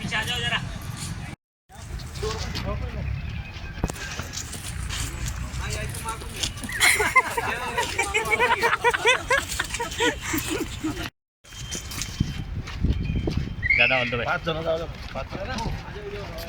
पीछे आ जाओ जरा। दादा ऑल द वे पाच जण जाऊ पाच जण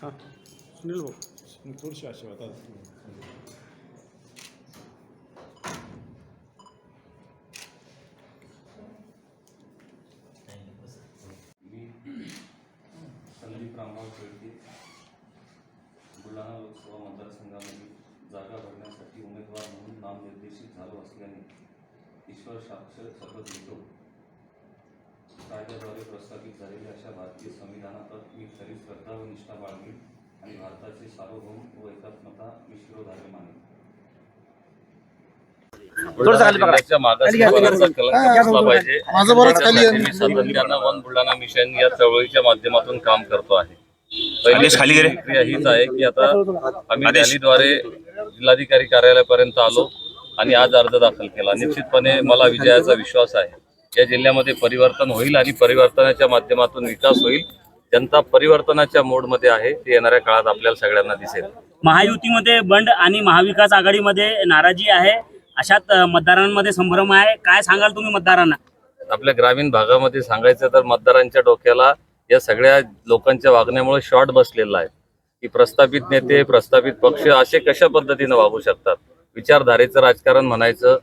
हां सुनील भाऊ थोडीशी आशीर्वाद मी संदीप रामभाऊ शेळके बुलढाणा लोकसभा मतदारसंघामध्ये जागा भरण्यासाठी उमेदवार म्हणून नामनिर्देशित झालो असल्याने ईश्वर साक्ष शपथ घेतो कायद्याद्वारे प्रस्थापित झालेल्या अशा भारतीय संविधानात मी खरी श्रद्धा व निष्ठा बाळगेन आणि भारताचे सार्वभौम व एकात्मता मी शिरोधार्य मानेन बुलढाणा मिशन या चळवळीच्या माध्यमातून काम करतो आहे. पहिली खाली घे रे. प्रक्रिया हीच आहे की आता आम्ही रॅलीद्वारे जिल्हाधिकारी कार्यालयापर्यंत आलो आणि आज अर्ज दाखल केला. निश्चितपणे मला विजयाचा विश्वास आहे. या जिल्ह्यामध्ये परिवर्तन होईल आणि परिवर्तनाच्या माध्यमातून विकास होईल जनता परिवर्तनाच्या मोडमध्ये आहे ते येणाऱ्या काळात आपल्याला सगळ्यांना दिसेल. महायुतीमध्ये बंड आणि महाविकास आघाडीमध्ये नाराजी आहे अशात मतदारांमध्ये संभ्रम आहे. काय सांगाल तुम्ही मतदारांना? आपल्या ग्रामीण भागामध्ये सांगायचं तर मतदारांच्या डोक्याला या सगळ्या लोकांच्या वागण्यामुळे शॉर्ट बसलेला आहे. की प्रस्थापित नेते प्रस्थापित पक्ष असे कशा पद्धतीनं वागू शकतात? विचारधारेचं राजकारण म्हणायचं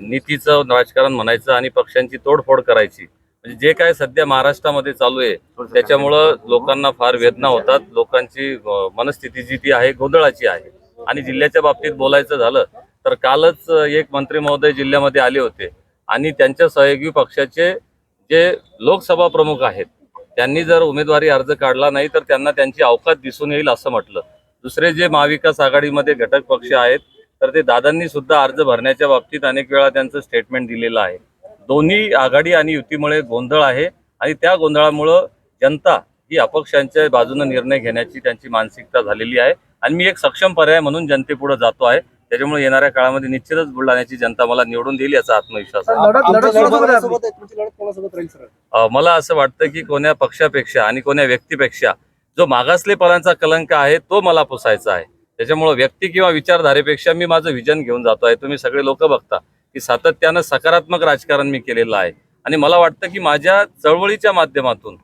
नीतीचं राजकारण म्हणायचं आणि पक्षांची तोडफोड करायची. म्हणजे जे काय सध्या महाराष्ट्रामध्ये चालू आहे त्याच्यामुळं लोकांना फार वेदना होतात. लोकांची मनस्थिती जी ती आहे गोंधळाची आहे. आणि जिल्ह्याच्या बाबतीत बोलायचं झालं तर कालच एक मंत्री महोदय जिल्ह्यामध्ये आले होते. आणि त्यांच्या सहयोगी पक्षाचे जे लोकसभा प्रमुख आहेत त्यांनी जर उमेदवारी अर्ज काढला नाही तर त्यांना त्यांची अवकात दिसून येईल असं म्हटलं. दुसरे जे महाविकास आघाडीमध्ये घटक पक्ष आहेत तर ते दादांनी सुद्धा अर्ज भरण्याच्या बाबतीत अनेक वेळा त्यांचं स्टेटमेंट दिलेलं आहे. दोन्ही आघाडी आणि युतीमुळे गोंधळ आहे आणि त्या गोंधळामुळं जनता ही अपक्षांच्या बाजूने निर्णय घेण्याची त्यांची मानसिकता झालेली आहे. आणि मी एक सक्षम पर्याय म्हणून जनतेपुढे जातो आहे. त्याच्यामुळे येणाऱ्या काळामध्ये निश्चितच बुलढाण्याची जनता मला निवडून देईल याचा आत्मविश्वास मला असं वाटतं की कोण्या पक्षापेक्षा आणि कोण्या व्यक्तीपेक्षा जो मागासलेपणाचा कलंक आहे तो मला पुसायचा आहे. त्याच्यामुळे व्यक्ती किंवा विचारधारेपेक्षा मी माझं विजन घेऊन जातो आहे. तुम्ही सगळे लोक बघता की सातत्यानं सकारात्मक राजकारण मी केलेलं आहे. आणि मला वाटतं की माझ्या चळवळीच्या माध्यमातून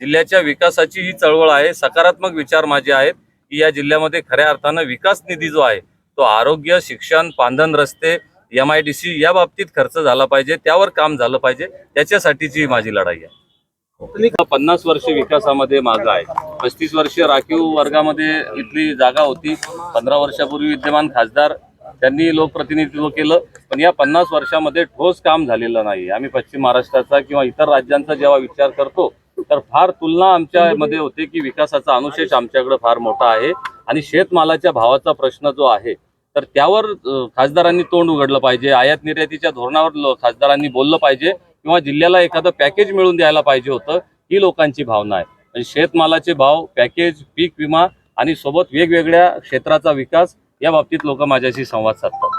जिल्ह्याच्या विकासाची ही चळवळ आहे. सकारात्मक विचार माझे आहेत की या जिल्ह्यामध्ये खऱ्या अर्थानं विकास निधी जो आहे तो आरोग्य शिक्षण पांधन रस्ते एम आय डी सी या बाबतीत खर्च झाला पाहिजे. त्यावर काम झालं पाहिजे. त्याच्यासाठीची माझी लढाई आहे. पन्नास वर्ष विकासामध्ये माझं आहे. पस्तीस वर्ष राखीव वर्गामध्ये इथली जागा होती. पंधरा वर्षापूर्वी विद्यमान खासदार त्यांनी लोकप्रतिनिधित्व केलं. पण या पन्नास वर्षामध्ये ठोस काम झालेलं नाही आम्ही पश्चिम महाराष्ट्राचा किंवा इतर राज्यांचा जेव्हा विचार करतो तर फार तुलना आमच्यामध्ये होते की विकासाचा अनुशेष आमच्याकडे फार मोठा आहे. आणि शेतमालाच्या भावाचा प्रश्न जो आहे तर त्यावर खासदारांनी तोंड उघडलं पाहिजे. आयात निर्यातीच्या धोरणावर खासदारांनी बोललं पाहिजे. किंवा जिल्ह्याला एखादं पॅकेज मिळून द्यायला पाहिजे होतं ही लोकांची भावना आहे. म्हणजे शेतमालाचे भाव पॅकेज पीक विमा आणि सोबत वेगवेगळ्या क्षेत्राचा विकास या बाबतीत लोक माझ्याशी संवाद साधतात.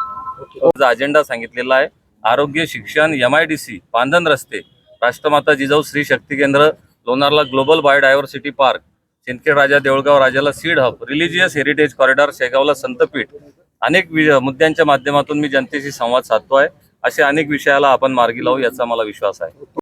माझा अजेंडा सांगितलेला आहे. आरोग्य शिक्षण एम आय डी सी पांधन रस्ते राष्ट्रमाता जिजाऊ श्री शक्ती केंद्र लोणारला global biodiversity park Sindkhed Raja Deulgaon राजाला seed hub religious heritage corridor शेगावला संतपीठ. अनेक मुद्द्यांच्या माध्यमातून मी जनतेशी संवाद साधतो आहे असे अनेक विषयाला आपण मार्गी लावू याचा मला विश्वास आहे.